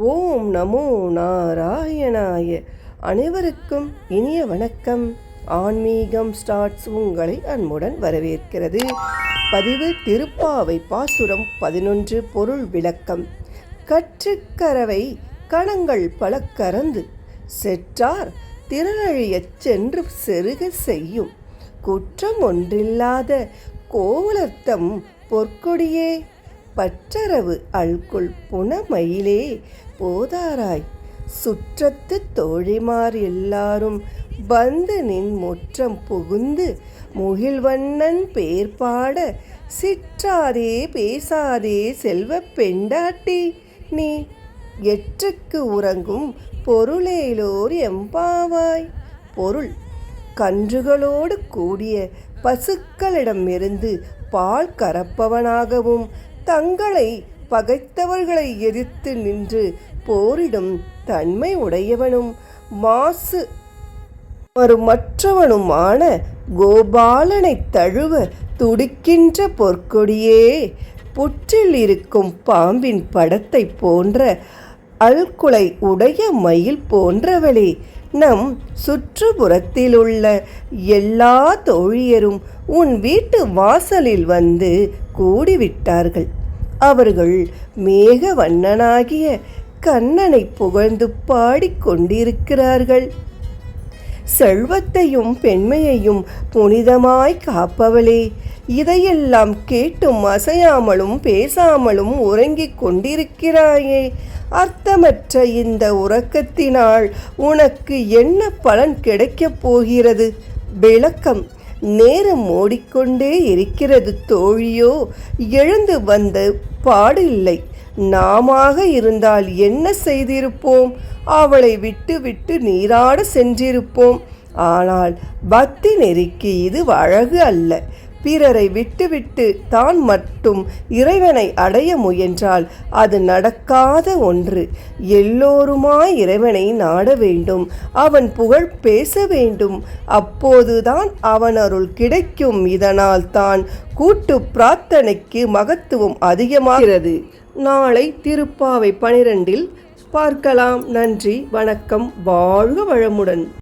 ஓம் நமோ நாராயணாய. அனைவருக்கும் இனிய வணக்கம். ஆன்மீகம் ஸ்டார்ட்ஸ் உங்களை அன்புடன் வரவேற்கிறது. பதிவு திருப்பாவை பாசுரம் பதினொன்று பொருள் விளக்கம். கற்றுக்கரவை கணங்கள் பல கறந்து செற்றார் திரளழியச் சென்று செருக செய்யும். குற்றம் ஒன்றில்லாத கோவலர்த்தம் பொற்கொடியே. பற்றரவு அல்குள் புனமயிலே போதாராய். சுற்றத்து தோழிமார் எல்லாரும் வந்து நின் முற்றம் புகுந்து முகில்வண்ணன் பேர் பாட சிற்றாதே பேசாதே செல்வ பெண்டாட்டி நீ எற்றுக்கு உறங்கும் பொருளேலோர் எம்பாவாய் பொருள் கன்றுகளோடு கூடிய பசுக்களிடமிருந்து பால் கறப்பவனாகவும் தங்களை பகைத்தவர்களை எதிர்த்து நின்று போரிடும் தன்மை உடையவனும் மாசு மற்றவனுமான கோபாலனைத் தழுவ துடிக்கின்ற பொற்கொடியே. புற்றில் இருக்கும் பாம்பின் படத்தை போன்ற அல்குலை உடைய மயில் போன்றவளே. நம் சுற்றுப்புறத்திலுள்ள எல்லா தோழியரும் உன் வீட்டு வாசலில் வந்து கூடிவிட்டார்கள். அவர்கள் மேக வண்ணனாகிய கண்ணனை புகழ்ந்து பாடிக்கொண்டிருக்கிறார்கள் செல்வத்தையும் பெண்மையையும் புனிதமாய் காப்பவளே இதையெல்லாம் கேட்டும் அசையாமலும் பேசாமலும் உறங்கிக் கொண்டிருக்கிறாயே. அர்த்தமற்ற இந்த உறக்கத்தினால் உனக்கு என்ன பலன் கிடைக்கப் போகிறது? விளக்கம். நேரம் ஓடிக்கொண்டே இருக்கிறது தோழியோ எழுந்து வந்த பாடு இல்லை நாமாக இருந்தால் என்ன செய்திருப்போம்? அவளை விட்டு விட்டு நீராட சென்றிருப்போம். ஆனால் பக்தி நெறிக்கு இது அழகு அல்ல. பிறரை விட்டுவிட்டு தான் மட்டும் இறைவனை அடைய முயன்றால் அது நடக்காத ஒன்று. எல்லோருமாய் இறைவனை நாட வேண்டும் அவன் புகழ் பேச வேண்டும். அப்போதுதான் அவன் அருள் கிடைக்கும். இதனால் தான் கூட்டு பிரார்த்தனைக்கு மகத்துவம் அதிகமாகிறது. நாளை திருப்பாவை பனிரெண்டில் பார்க்கலாம். நன்றி வணக்கம். வாழ்க வளமுடன்.